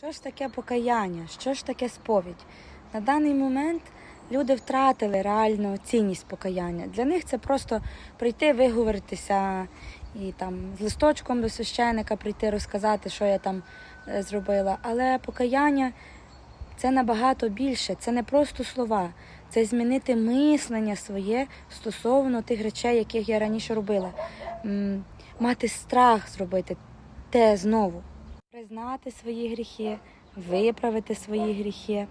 Що ж таке покаяння? Що ж таке сповідь? На даний момент люди втратили реальну цінність покаяння. Для них це просто прийти, виговоритися і там з листочком до священика прийти, розказати, що я там е, зробила. Але покаяння це набагато більше. Це не просто слова, це змінити мислення своє стосовно тих речей, яких я раніше робила. Мати страх зробити те знову. Признати свої гріхи, виправити свої гріхи,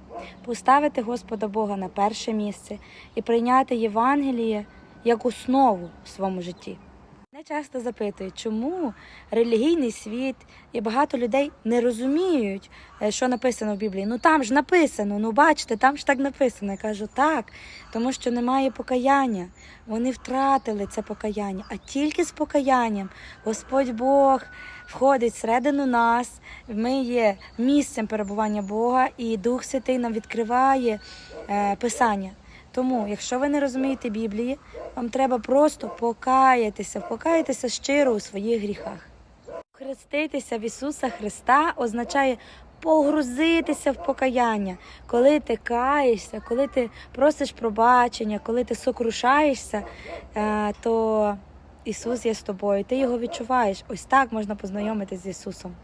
поставити Господа Бога на перше місце і прийняти Євангеліє як основу в своєму житті. Мене часто запитують, чому релігійний світ і багато людей не розуміють, е, що написано в Біблії. Ну там ж написано, ну бачите, там ж так написано. Я кажу, так, тому що немає покаяння. Вони втратили це покаяння, а тільки з покаянням Господь Бог входить всередину нас. Ми є місцем перебування Бога, і Дух Святий нам відкриває е, Писання. Тому, якщо ви не розумієте Біблії, вам треба просто покаятися, покаятися щиро у своїх гріхах. Хреститися в Ісуса Христа означає погрузитися в покаяння. Коли ти каєшся, коли ти просиш пробачення, коли ти сокрушаєшся, е, то Ісус є з тобою. Ти його відчуваєш. Ось так можна познайомитися з Ісусом.